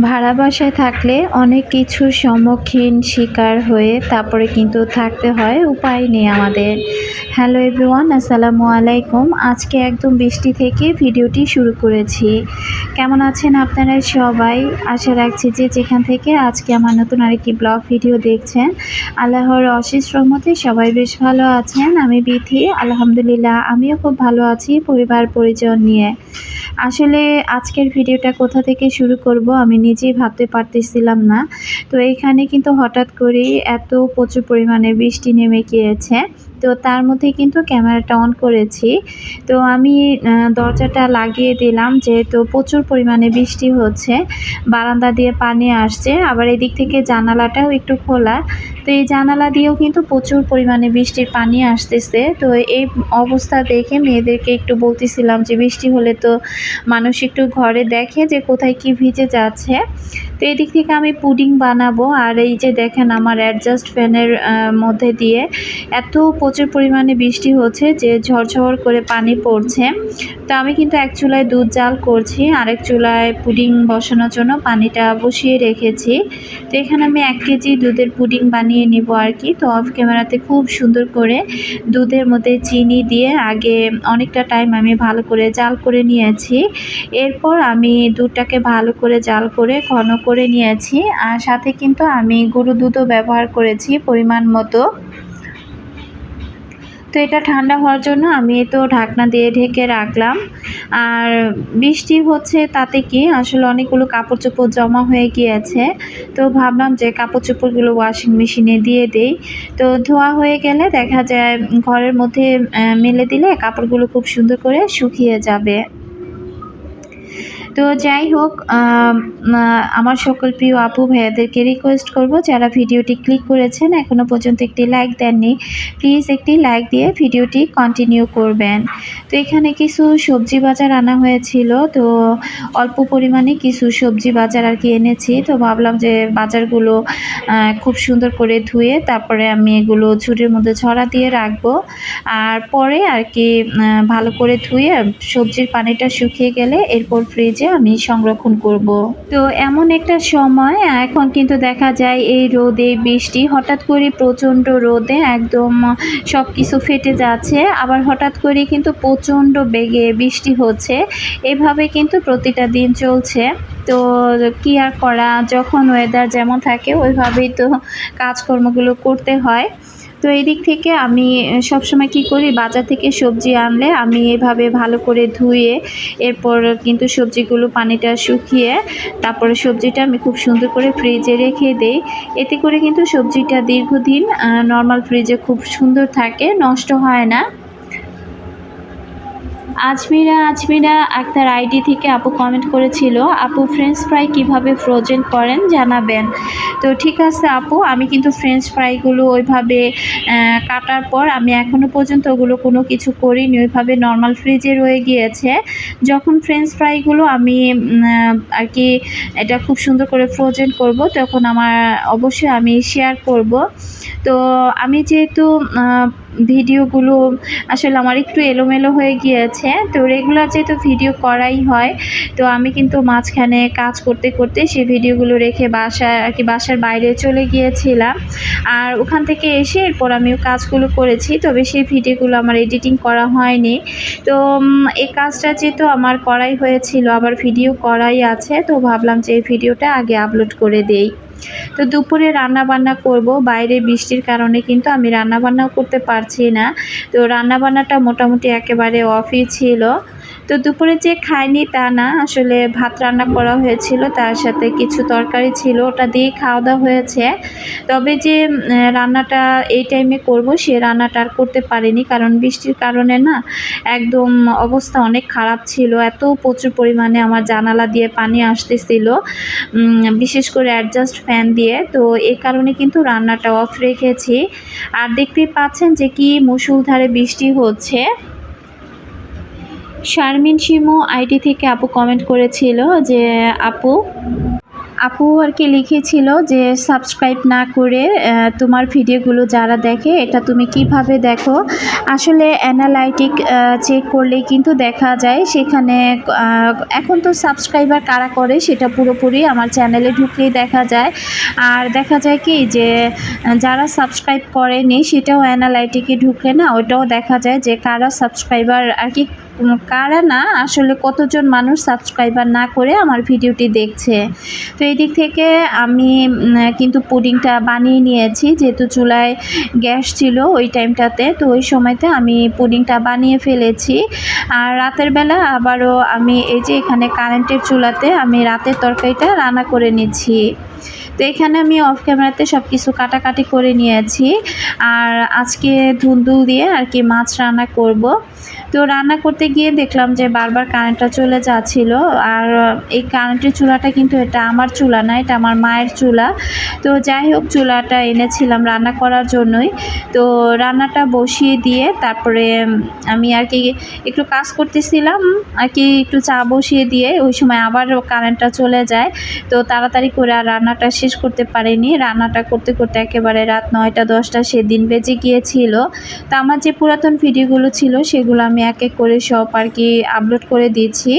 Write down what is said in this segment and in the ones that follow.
ভাড়া বাসায় থাকলে অনেক কিছুর সম্মুখীন শিকার হয়ে তারপরে কিন্তু থাকতে হয়, উপায় নেই আমাদের। হ্যালো এভরিওয়ান আসসালামু আলাইকুম। আজকে একদম বৃষ্টি থেকে ভিডিওটি শুরু করেছি। কেমন আছেন আপনারা সবাই? আশা রাখছি যে যেখান থেকে আজকে আমার নতুন আরেকটি ব্লগ ভিডিও দেখছেন, আল্লাহর অশেষ রহমতে সবাই বেশ ভালো আছেন। আমি বিথি, আলহামদুলিল্লাহ আমিও খুব ভালো আছি পরিবার পরিজন নিয়ে। আসলে আজকের ভিডিওটা কোথা থেকে শুরু করব আমি নিজেই ভাবতে পারতেছিলাম না। তো এইখানে কিন্তু হঠাৎ করেই এত প্রচুর পরিমাণে বৃষ্টি নেমে গিয়েছে। তো তার মধ্যে কিন্তু ক্যামেরাটা অন করেছি। তো আমি দরজাটা লাগিয়ে দিলাম যেহেতু প্রচুর পরিমাণে বৃষ্টি হচ্ছে। বারান্দা দিয়ে পানি আসছে। আবার এদিক থেকে জানালাটাও একটু খোলা। তো এই জানালা দিয়েও কিন্তু প্রচুর পরিমাণে বৃষ্টির পানি আসতেছে। তো এই অবস্থা দেখে মেয়েদেরকে একটু বলতেছিলাম যে বৃষ্টি হলে তো মানুষ একটু ঘরে দেখে যে কোথায় কি ভিজে যাচ্ছে। তো এদিক থেকে আমি পুডিং বানাবো। আর এই যে দেখেন আমার অ্যাডজাস্ট ফ্যানের মধ্যে দিয়ে এত প্রচুর পরিমাণে বৃষ্টি হচ্ছে যে ঝরঝর করে পানি পড়ছে। তো আমি কিন্তু এক চুলায় দুধ জাল করছি, আরেক চুলায় পুডিং বসানোর জন্য পানিটা বসিয়ে রেখেছি। তো এখানে আমি এক কেজি দুধের পুডিং বানিয়ে নিব আর কি। তো অফ ক্যামেরাতে খুব সুন্দর করে দুধের মধ্যে চিনি দিয়ে আগে অনেকটা টাইম আমি ভালো করে জাল করে নিয়েছি। এরপর আমি দুধটাকে ভালো করে জাল করে ঘন করে নিয়েছি। আর সাথে কিন্তু আমি গরু দুধও ব্যবহার করেছি পরিমাণ মতো। তো এটা ঠান্ডা হওয়ার জন্য আমি তো ঢাকনা দিয়ে ঢেকে রাখলাম। আর বৃষ্টি হচ্ছে তাতে কি, আসলে অনেকগুলো কাপড় চোপড় জমা হয়ে গিয়েছে। তো ভাবলাম যে কাপড় চোপড়গুলো ওয়াশিং মেশিনে দিয়ে দেই। তো ধোয়া হয়ে গেলে দেখা যায় ঘরের মধ্যে মেলে দিলে কাপড়গুলো খুব সুন্দর করে শুকিয়ে যাবে। তো যাই হোক আমার সকল প্রিয় আপু ভাইয়াদেরকে রিকোয়েস্ট করব, যারা ভিডিওটি ক্লিক করেছেন এখনও পর্যন্ত একটি লাইক দেননি প্লিজ একটি লাইক দিয়ে ভিডিওটি কন্টিনিউ করবেন। তো এখানে কিছু সবজি বাজার আনা হয়েছিল, তো অল্প পরিমাণে কিছু সবজি বাজার আর কি এনেছি, তো ভাবলাম যে বাজারগুলো খুব সুন্দর করে ধুয়ে তারপরে আমি এগুলো ঝুড়ির মধ্যে ছড়া দিয়ে রাখব। আর পরে আর কি ভালো করে ধুয়ে সবজির পানিটা শুকিয়ে গেলে এরপর ফ্রিজে ফ্রিজে আমি সংরক্ষণ করব। তো এমন একটা সময়, এখন কিন্তু দেখা যায় এই রোদে বৃষ্টি, হঠাৎ করে প্রচণ্ড রোদে একদম সব কিছু ফেটে যাচ্ছে। আবার হঠাৎ করে কিন্তু প্রচণ্ড বেগে বৃষ্টি হচ্ছে। এভাবে কিন্তু প্রতিটা দিন চলছে। তো কি আর করা, যখন ওয়েদার যেমন থাকে, ওইভাবেই তো কাজকর্মগুলো করতে হয়। তো এই দিক থেকে আমি সবসময় কি করি, বাজার থেকে সবজি আনলে আমি এভাবে ভালো করে ধুয়ে, এরপর কিন্তু সবজিগুলো পানিটা শুকিয়ে, তারপরে সবজিটা আমি খুব সুন্দর করে ফ্রিজে রেখে দেই। এতে করে কিন্তু সবজিটা দীর্ঘদিন নর্মাল ফ্রিজে খুব সুন্দর থাকে, নষ্ট হয় না। আজমিরা আজমিরা আক্তার আইডি থেকে আপু কমেন্ট করেছিল, আপু ফ্রেঞ্চ ফ্রাই কীভাবে ফ্রোজেন করেন জানাবেন। তো ঠিক আছে আপু, আমি কিন্তু ফ্রেঞ্চ ফ্রাইগুলো ওইভাবে কাটার পর আমি এখনও পর্যন্ত ওগুলো কোনো কিছু করিনি, ওইভাবে নর্মাল ফ্রিজে রয়ে গিয়েছে। যখন ফ্রেঞ্চ ফ্রাইগুলো আমি আর কি এটা খুব সুন্দর করে ফ্রোজেন করব, তখন আমার অবশ্যই আমি শেয়ার করব। তো আমি যেহেতু ভিডিওগুলো আসলে আমার একটু এলোমেলো হয়ে গিয়েছে। তো রেগুলার যেহেতু ভিডিও করাই হয়, তো আমি কিন্তু মাঝখানে কাজ করতে করতে সেই ভিডিওগুলো রেখে বাসায় আর কি বাসার বাইরে চলে গিয়েছিলাম। আর ওখান থেকে এসে এরপর আমিও কাজগুলো করেছি, তবে সেই ভিডিওগুলো আমার এডিটিং করা হয়নি। তো এই কাজটা যেহেতু আমার করাই হয়েছিল, আবার ভিডিও করাই আছে, তো ভাবলাম যে এই ভিডিওটা আগে আপলোড করে দেই। তো দুপুরে রান্না বান্না করব। বাইরে বৃষ্টির কারণে কিন্তু আমি রান্না বান্নাও করতে পারছি না। তো রান্না বান্নাটা মোটামুটি একেবারে অফই ছিল। তো দুপুরে যে খাইনি তা না, আসলে ভাত রান্না করা হয়েছিল, তার সাথে কিছু তরকারি ছিল, ওটা দিয়ে খাওয়া দাওয়া হয়েছে। তবে যে রান্নাটা এই টাইমে করব, সে রান্নাটা আর করতে পারিনি, কারণ বৃষ্টির কারণে না একদম অবস্থা অনেক খারাপ ছিল, এত প্রচুর পরিমাণে আমার জানালা দিয়ে পানি আসতেছিল বিশেষ করে অ্যাডজাস্ট ফ্যান দিয়ে। তো এই কারণে কিন্তু রান্নাটা অফ রেখেছি। আর দেখতেই পাচ্ছেন যে কি মুসুলধারে বৃষ্টি হচ্ছে। শারমিন সিমো আইডি থেকে আপু কমেন্ট করেছিল যে আপু আপু আর কি লিখেছিল যে, সাবস্ক্রাইব না করে তোমার ভিডিওগুলো যারা দেখে, এটা তুমি কীভাবে দেখো? আসলে অ্যানালাইটিক চেক করলে কিন্তু দেখা যায়। সেখানে এখন তো সাবস্ক্রাইবার কারা করে, সেটা পুরোপুরি আমার চ্যানেলে ঢুকলেই দেখা যায়। আর দেখা যায় কি যে, যারা সাবস্ক্রাইব করেনি, সেটাও অ্যানালাইটিকে ঢুকলে না, ওটাও দেখা যায় যে, কারা সাবস্ক্রাইবার আর কি কারা না, আসলে কতজন মানুষ সাবস্ক্রাইবার না করে আমার ভিডিওটি দেখছে। তো এই দিক থেকে আমি কিন্তু পুডিংটা বানিয়ে নিয়েছি। যেহেতু চুলায় গ্যাস ছিল ওই টাইমটাতে, তো ওই সময়তে আমি পুডিংটা বানিয়ে ফেলেছি। আর রাতের বেলা আবারও আমি এই যে এখানে কারেন্টের চুলাতে আমি রাতের তরকারিটা রান্না করে নিচ্ছি। তো এখানে আমি অফ ক্যামেরাতে সব কিছু কাটাকাটি করে নিয়েছি। আর আজকে ধুন্দুল দিয়ে আর কি মাছ রান্না করব। তো রান্না করতে গিয়ে দেখলাম যে বারবার কারেন্টটা চলে যাচ্ছিল আর এই কারেন্টের চুলাটা কিন্তু এটা আমার চুলা না, এটা আমার মায়ের চুলা। তো যাই হোক, চুলাটা এনেছিলাম রান্না করার জন্যই। তো রান্নাটা বসিয়ে দিয়ে তারপরে আমি আর কি একটু কাজ করতেছিলাম, আর কি একটু চা বসিয়ে দিয়ে ওই সময় আবার কারেন্টটা চলে যায়। তো তাড়াতাড়ি করে আর রান্নাটা শেষ করতে পারিনি। রান্নাটা করতে করতে একেবারে রাত নয়টা দশটা সেদিন বেজে গিয়েছিল। তো আমার যে পুরাতন ভিডিওগুলো ছিল সেগুলো আমি এক এক করে সব আর কি আপলোড করে দিয়েছি।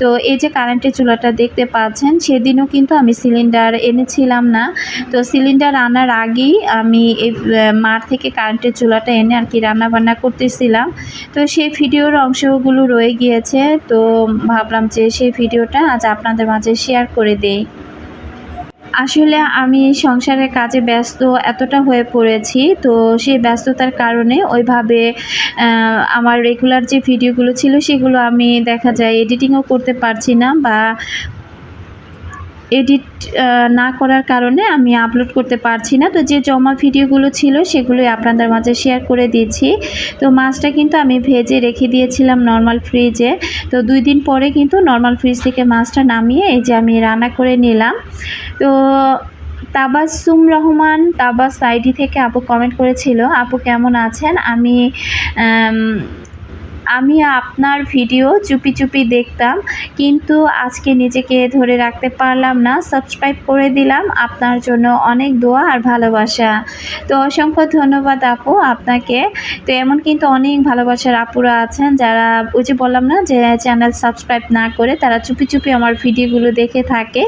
তো এই যে কারেন্টের চুলাটা দেখতে পাচ্ছেন, সেদিনও কিন্তু আমি সিলিন্ডার এনেছিলাম না। তো সিলিন্ডার আনার আগেই আমি এই মাঠ থেকে কারেন্টের চুলাটা এনে আর কি রান্নাবান্না করতেছিলাম। তো সেই ভিডিওর অংশগুলো রয়ে গিয়েছে। তো ভাবলাম যে সেই ভিডিওটা আজ আপনাদের মাঝে শেয়ার করে দেই। আসলে আমি সংসারের কাজে ব্যস্ত এতটা হয়ে পড়েছি, তো সেই ব্যস্ততার কারণে ওইভাবে আমার রেগুলার যে ভিডিওগুলো ছিল সেগুলো আমি দেখা যায় এডিটিংও করতে পারছি না বা এডিট না করার কারণে আমি আপলোড করতে পারছি না। তো যে জমা ভিডিওগুলো ছিল সেগুলোই আপনাদের মাঝে শেয়ার করে দিয়েছি। তো মাছটা কিন্তু আমি ভেজে রেখে দিয়েছিলাম নর্মাল ফ্রিজে তো দুই দিন পরে কিন্তু নর্মাল ফ্রিজ থেকে মাছটা নামিয়ে এই যে আমি রান্না করে নিলাম। তো তাবাসুম রহমান তাবাস আইডি থেকে আপু কমেন্ট করেছিল, আপু কেমন আছেন? আমি আম, আপনার ভিডিও চুপি চুপি দেখতাম কিন্তু আজকে নিজেকে ধরে রাখতে পারলাম না সাবস্ক্রাইব করে দিলাম। আপনার জন্য অনেক দোয়া আর ভালোবাসা। তো অসংখ্য ধন্যবাদ আপু আপনাকে। তো এমন কিন্তু অনেক ভালোবাসার আপুরা আছেন যারা ওই যে বললাম না যে চ্যানেল সাবস্ক্রাইব না করে তারা চুপি চুপি আমার ভিডিওগুলো দেখে থাকে।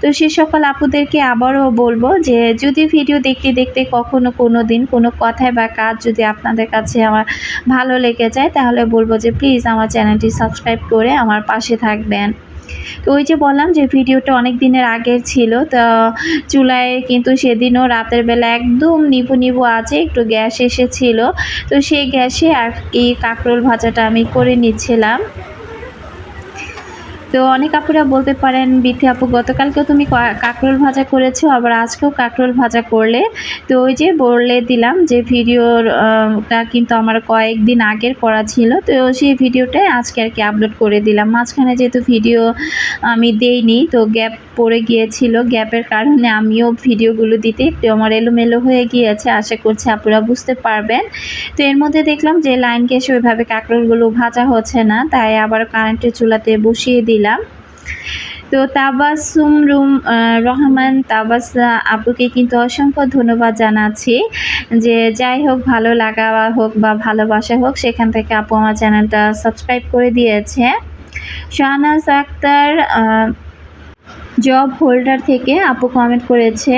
তো সে সকল আপুদেরকে আবারও বলব যে যদি ভিডিও দেখতে দেখতে কখনো কোনো দিন কোনো কথায় বা কাজ যদি আপনাদের কাছে আমার ভালো লেগে যায় তাহলে বলব যে প্লিজ আমার চ্যানেলটি সাবস্ক্রাইব করে আমার পাশে থাকবেন। তো ওই যে বললাম যে ভিডিওটা অনেক দিনের আগের ছিল, তো চুলায় কিন্তু সেদিনও রাতের বেলা একদম নিবু নিবু আছে একটু গ্যাস এসেছিল। তো সেই গ্যাসে আর কি কাঁকরোল ভাজাটা আমি করে নিচ্ছিলাম। তো অনেক আপুরা বলতে পারেন বিথি আপু গতকালকেও তুমি কাঁকরোল ভাজা করেছ আবার আজকেও কাঁকরোল ভাজা করলে। তো ওই যে বলে দিলাম যে ভিডিওর আহ, কিন্তু আমার কয়েকদিন আগের করা ছিল তো সেই ভিডিওটাই আজকে আর কি আপলোড করে দিলাম। মাঝখানে যেহেতু ভিডিও আমি দেইনি তো গ্যাপ পড়ে গিয়েছিল। গ্যাপের কারণে আমিও ভিডিওগুলো দিতে একটু আমার এলোমেলো হয়ে গিয়েছে আশা করছি আপুরা বুঝতে পারবেন। তো এর মধ্যে দেখলাম যে লাইন গ্যাসে ওইভাবে কাঁকরোলগুলো ভাজা হচ্ছে না তাই আবার কারেন্টের চুলাতে বসিয়ে দিলাম। তো তাবাসুম রুম রহমান, তাবাস আপুকে কিন্তু অসংখ্য ধন্যবাদ জানাচ্ছি যে যাই হোক ভালো লাগা হোক বা ভালোবাসা হোক, সেখান থেকে আপু আমার চ্যানেলটা সাবস্ক্রাইব করে দিয়েছে। শাহনাজ আক্তার জব হোল্ডার থেকে আপু কমেন্ট করেছে,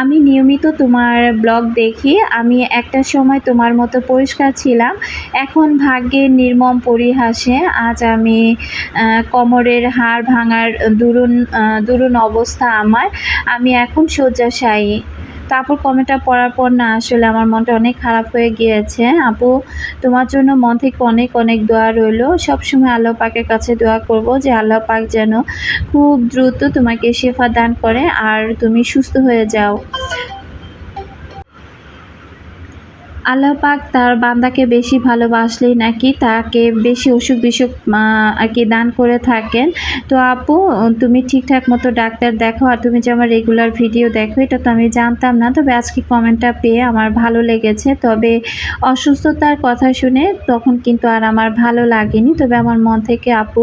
আমি নিয়মিত তোমার ব্লগ দেখি, আমি একটা সময় তোমার মতো পরিষ্কার ছিলাম, এখন ভাগ্যের নির্মম পরিহাসে, আজ আমি কমরের হাড় ভাঙার দুরুন দুরুন অবস্থা আমার, আমি এখন শয্যাশায়ী। তারপর কমেন্টটা পড়ার পর না, আসলে আমার মনটা অনেক খারাপ হয়ে গিয়েছে। আপু, তোমার জন্য মন থেকে অনেক অনেক দোয়া রইল। সবসময় আল্লাহ পাকের কাছে দোয়া করব যে আল্লাহ পাক যেন খুব দ্রুত তোমাকে শেফা দান করে আর তুমি সুস্থ হয়ে যাও। আল্লাহ পাক তার বান্দাকে বেশি ভালোবাসলেই নাকি তাকে বেশি অসুখ বিসুখ আর কি দান করে থাকেন। তো আপু, তুমি ঠিকঠাক মতো ডাক্তার দেখো, আর তুমি যে আমার রেগুলার ভিডিও দেখো, এটা তো আমি জানতাম না। তবে আজকে কমেন্টটা পেয়ে আমার ভালো লেগেছে। তবে অসুস্থতার কথা শুনে তখন কিন্তু আর আমার ভালো লাগেনি। তবে আমার মন থেকে, আপু,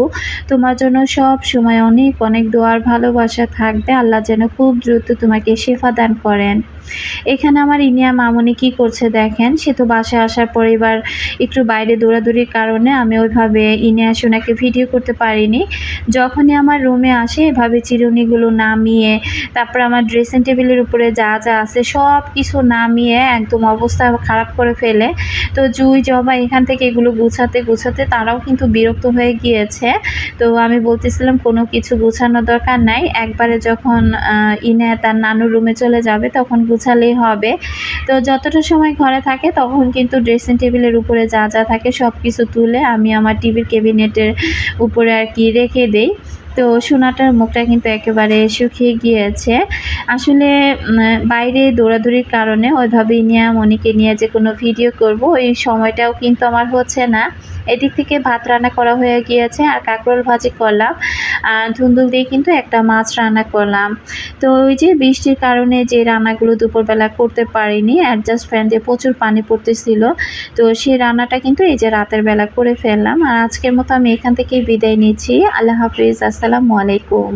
তোমার জন্য সব সময় অনেক অনেক দোয়ার ভালোবাসা থাকবে। আল্লাহ যেন খুব দ্রুত তোমাকে শেফা দান করেন। এখানে আমার ইনিয়া মামনি কি করছে দেখেন? সে তো বাসায় আসার পর এবার একটু বাইরে দৌড়াদৌড়ির কারণে আমি ওইভাবে ইনিয়া সোনাকে ভিডিও করতে পারিনি। যখনই আমার রুমে আসে, এভাবে চিরুনিগুলো নামিয়ে, তারপর আমার ড্রেসিং টেবিলের উপরে যা যা আছে সব কিছু নামিয়ে একদম অবস্থা খারাপ করে ফেলে। তো জুই, জবা এখান থেকে এগুলো গুছাতে গুছাতে তারাও কিন্তু বিরক্ত হয়ে গিয়েছে। তো আমি বলতেছিলাম, কোনো কিছু গুছানোর দরকার নাই। একবারে যখন ইনে তার নানুর রুমে চলে যাবে, তখন গুছালেই হবে। তো যতটা সময় ঘরে থাকে তখন কিন্তু ড্রেসিং টেবিলের উপরে যা যা থাকে সব কিছু তুলে আমি আমার টিভির ক্যাবিনেটের উপরে আর কি রেখে দেই। তো সোনাটার মুখটা কিন্তু একেবারে শুকিয়ে গিয়েছে। আসলে বাইরে দৌড়াদৌড়ির কারণে ওইভাবে নিয়ে মনিকে নিয়ে যে কোনো ভিডিও করব, ওই সময়টাও কিন্তু আমার হচ্ছে না। এদিক থেকে ভাত রান্না করা হয়ে গিয়েছে আর কাঁকরোল ভাজি করলাম। আর ধুন্দুল দিয়ে কিন্তু একটা মাছ রান্না করলাম। তো ওই যে বৃষ্টির কারণে যে রান্নাগুলো দুপুরবেলা করতে পারিনি অ্যাডজাস্ট ফ্যান দিয়ে প্রচুর পানি পড়তেছিল, তো সেই রান্নাটা কিন্তু এই যে রাতের বেলা করে ফেললাম। আর আজকের মতো আমি এখান থেকেই বিদায় নিচ্ছি। আল্লাহ হাফিজ আসসালামু আলাইকুম।